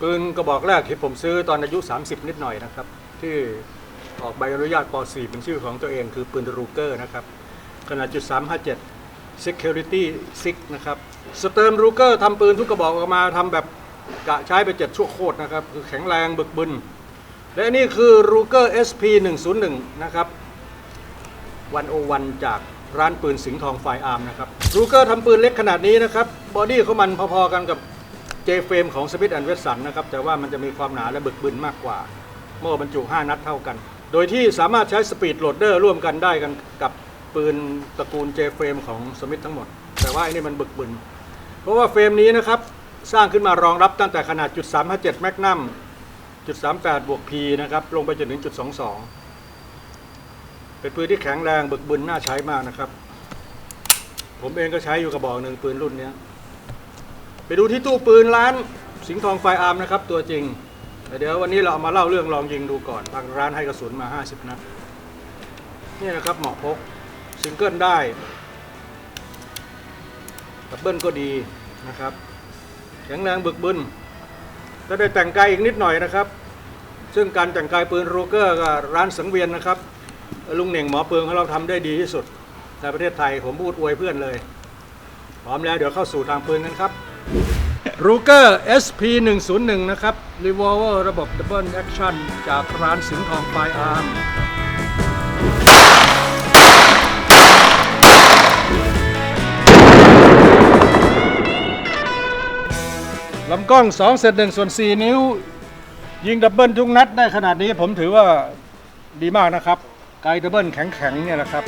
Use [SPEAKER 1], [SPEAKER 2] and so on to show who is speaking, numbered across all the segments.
[SPEAKER 1] ปืนกระบอกแรกที่ผมซื้อตอนอายุ 30 นิดหน่อยนะครับ ที่ออกใบอนุญาตป .4 เป็นชื่อของตัวเองคือปืนรูเกอร์นะครับ ขนาดจุด357 Security 6นะครับสเติร์มรูเกอร์ทำปืนทุกกระบอกออกมาทำแบบกะใช้ไปเจ็ดชั่วโคตรนะครับ คือแข็งแรงบึกบึน และนี่คือรูเกอร์ SP 101นะครับ101จากร้านปืนสิงห์ทองไฟอาร์มนะครับรูเกอร์ทำปืนเล็กขนาดนี้นะครับ บอดี้เขามันพอๆกันกับ J เฟรมของสมิธแอนเวสันนะครับ แต่ว่ามันจะมีความหนาและบึกบึนมากกว่าโม่บรรจุ 5 นัดเท่ากัน โดยที่สามารถใช้สปีดโหลดเดอร์ร่วมกันได้กันกับปืนตระกูล J เฟรมของสมิธทั้งหมด แต่ว่าไอ้นี่มันบึกบึน เพราะว่าเฟรมนี้นะครับ สร้างขึ้นมารองรับตั้งแต่ขนาดจุด357แมกนัมจุด38บวก P นะครับลงไปจนถึงจุด22 เป็นปืนที่แข็งแรงบึกบึนน่าใช้มากนะครับ ผมเองก็ใช้อยู่กระบอกหนึ่งปืนรุ่นนี้ ไปดูที่ตู้ปืนร้านสิงห์ทองไฟอาร์มนะครับ ตัวจริงแต่เดี๋ยววันนี้เราเอามาเล่าเรื่องลองยิงดูก่อนทางร้านให้กระสุนมา 50นัดนี่นะครับเหมาะพกซิงเกิลได้ดับเบิลก็ดีนะครับแข็งแรงบึกบึนแล้วได้แต่งกายอีกนิดหน่อยนะครับ ซึ่งการแต่งกายปืนโรเกอร์กับร้านสังเวียนนะครับ ลุงเหน่งหมอปืนของเราทำได้ดีที่สุดในประเทศไทยผมพูดอวยเพื่อนเลย พร้อมแล้วเดี๋ยวเข้าสู่ทางปืนกันครับ รูเกอร์ SP 101นะครับ Revolver ระบบ Double Action จากร้านสิงห์ทองไฟอาร์มลำกล้อง2เศษ1ส่วน 4 นิ้ว ยิงดับเบิลทุกนัดได้ขนาดนี้ผมถือว่าดีมากนะครับ ไกลดับเบิลแข็งๆเนี่ยนะครับ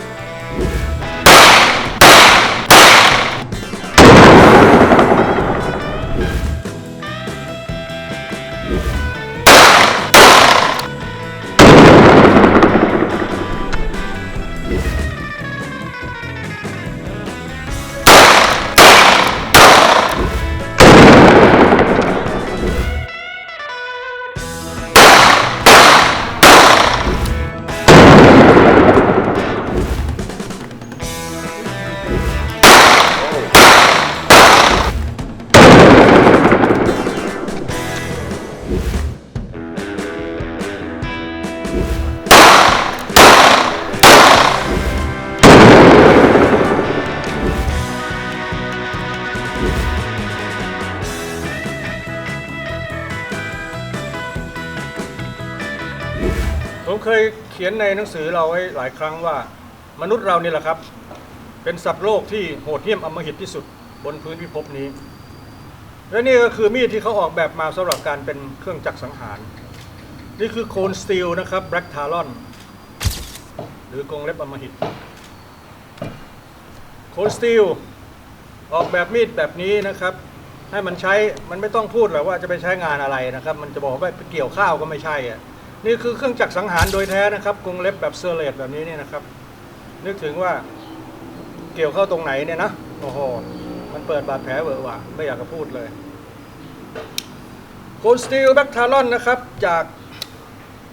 [SPEAKER 1] เคยเขียนในหนังสือเราไว้หลายครั้งว่า มนุษย์เรานี่แหละครับ เป็นสัตว์โลกที่โหดเหี้ยมอำมหิตที่สุดบนพื้นพิภพนี้ และนี่ก็คือมีดที่เขาออกแบบมาสำหรับการเป็นเครื่องจักรสังหาร นี่คือโคนสตีลนะครับแบล็กทารอนหรือกรงเล็บอมหิตโคนสตีลออกแบบมีดแบบนี้นะครับ ให้มันใช้มันไม่ต้องพูดหรอกว่าจะไปใช้งานอะไรนะครับ มันจะบอกว่าไปเกี่ยวข้าวก็ไม่ใช่อะ นี่คือเครื่องจักรสังหารโดยแท้นะครับกรงเล็บแบบเซอร์เลตแบบนี้เนี่ยนะครับ นึกถึงว่าเกี่ยวเข้าตรงไหนเนี่ยนะโอ้โหมันเปิดบาดแผลเวอะหวะไม่อยากจะพูดเลยโกลสตีลแบ็กทารอนนะครับ จาก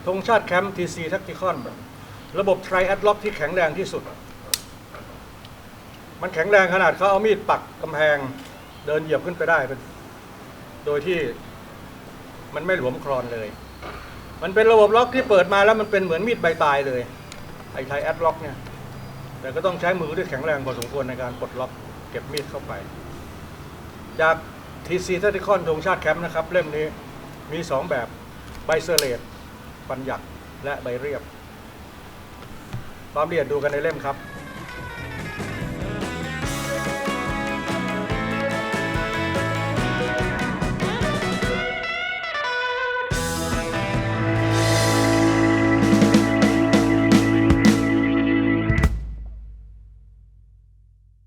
[SPEAKER 1] ธงชาติแคมป์ทีซีแท็กติคอนระบบไทรแอดล็อกที่แข็งแรงที่สุด มันแข็งแรงขนาดเขาเอามีดปักกำแพงเดินเหยียบขึ้นไปได้ โดยที่มันไม่หลวมคลอนเลย มันเป็นระบบล็อกที่เปิดมาแล้วมันเป็นเหมือนมีดใบตายเลยไอ้ไทยแอดล็อกเนี่ยแต่ก็ต้องใช้มือที่แข็งแรงพอสมควรในการปลดล็อกเก็บมีดเข้าไป จากทีซีทัติคอนธงชาติแคมป์นะครับ เล่มนี้มี 2 แบบใบเซอร์เลตปัญญักและใบเรียบ ความละเอียดดูกันในเล่มครับ